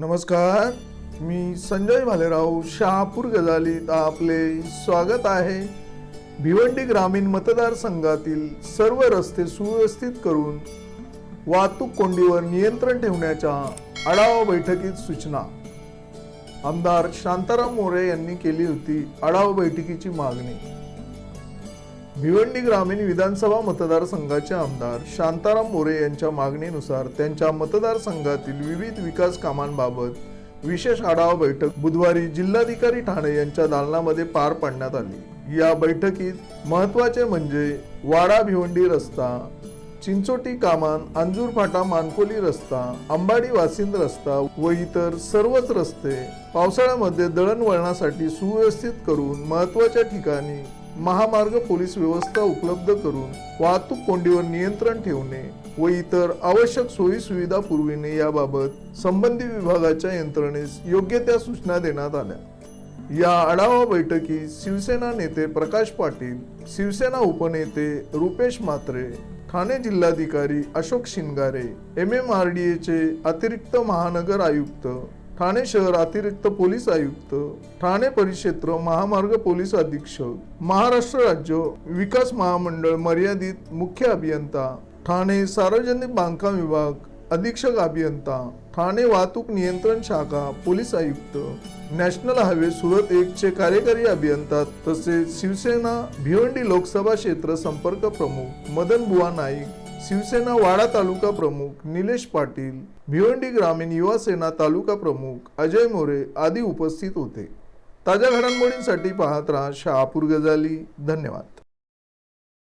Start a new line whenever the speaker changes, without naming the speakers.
नमस्कार मी संजय भालेराव शहापूर गजालीत आपले स्वागत आहे. भिवंडी ग्रामीण मतदारसंघातील सर्व रस्ते सुव्यवस्थित करून वाहतूक कोंडीवर नियंत्रण ठेवण्याच्या आढावा बैठकीत सूचना. आमदार शांताराम मोरे यांनी केली होती आढावा बैठकीची मागणी. भिवंडी ग्रामीण विधानसभा मतदारसंघाचे आमदार शांताराम मोरे यांच्या मागणीनुसार त्यांच्या मतदारसंघातील विविध विकास कामांबाबत विशेष आढावा बैठक बुधवारी जिल्हाधिकारी ठाणे यांच्या दालनामध्ये पार पाडण्यात आली. या बैठकीत महत्त्वाचे म्हणजे वाडा भिवंडी रस्ता चिंचोटी कामान अंजूर फाटा मानकोली रस्ता अंबाडी वासिंद रस्ता व इतर सर्वच रस्ते पावसाळ्यामध्ये दळणवळणासाठी सुव्यवस्थित करून महत्त्वाच्या ठिकाणी महामार्ग पोलीस व्यवस्था उपलब्ध करून वाहतूक कोंडीवर नियंत्रण ठेवणे व इतर आवश्यक सोयी सुविधा पुरविणे याबाबत संबंधित विभागाच्या यंत्रणेस योग्य त्या सूचना देण्यात आल्या. या आढावा बैठकीत शिवसेना नेते प्रकाश पाटील शिवसेना उपनेते रुपेश म्हात्रे ठाणे जिल्हाधिकारी Ashok Shingare M M R D एचे अतिरिक्त महानगर आयुक्त ठाणे शहर अतिरिक्त पोलीस आयुक्त ठाणे परिक्षेत्र महामार्ग पोलीस अधीक्षक महाराष्ट्र राज्य विकास महामंडळ मर्यादित मुख्य अभियंता ठाणे सार्वजनिक बांधकाम विभाग अधीक्षक अभियंता ठाणे वाहतूक नियंत्रण शाखा पोलीस आयुक्त नॅशनल हायवे सुरत एकचे कार्यकारी अभियंता तसेच शिवसेना भिवंडी लोकसभा क्षेत्र संपर्क प्रमुख मदन बुवा नाईक शिवसेना वाडा तालुका प्रमुख निलेश पाटील भिवंडी ग्रामीण युवा सेना तालुका प्रमुख अजय मोरे आदी उपस्थित होते. ताज्या घडामोडींसाठी पाहत राहा शहापूर गजाली. धन्यवाद.